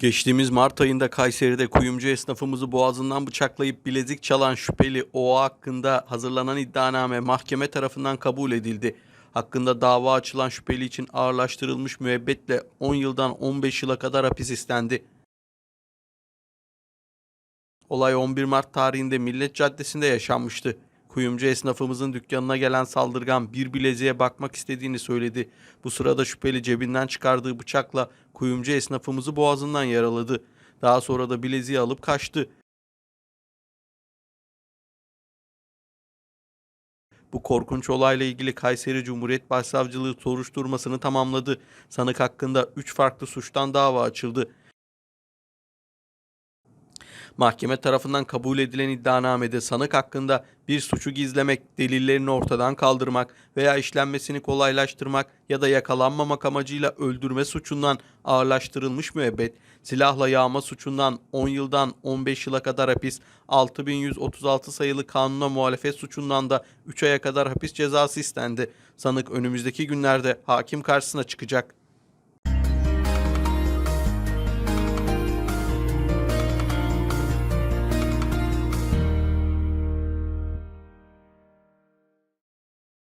Geçtiğimiz Mart ayında Kayseri'de kuyumcu esnafımızı boğazından bıçaklayıp bilezik çalan şüpheli OA hakkında hazırlanan iddianame mahkeme tarafından kabul edildi. Hakkında dava açılan şüpheli için ağırlaştırılmış müebbetle 10 yıldan 15 yıla kadar hapis istendi. Olay 11 Mart tarihinde Millet Caddesi'nde yaşanmıştı. Kuyumcu esnafımızın dükkanına gelen saldırgan bir bileziğe bakmak istediğini söyledi. Bu sırada şüpheli cebinden çıkardığı bıçakla kuyumcu esnafımızı boğazından yaraladı. Daha sonra da bileziği alıp kaçtı. Bu korkunç olayla ilgili Kayseri Cumhuriyet Başsavcılığı soruşturmasını tamamladı. Sanık hakkında 3 farklı suçtan dava açıldı. Mahkeme tarafından kabul edilen iddianamede sanık hakkında bir suçu gizlemek, delillerini ortadan kaldırmak veya işlenmesini kolaylaştırmak ya da yakalanmamak amacıyla öldürme suçundan ağırlaştırılmış müebbet, silahla yağma suçundan 10 yıldan 15 yıla kadar hapis, 6136 sayılı kanuna muhalefet suçundan da 3 aya kadar hapis cezası istendi. Sanık önümüzdeki günlerde hakim karşısına çıkacak.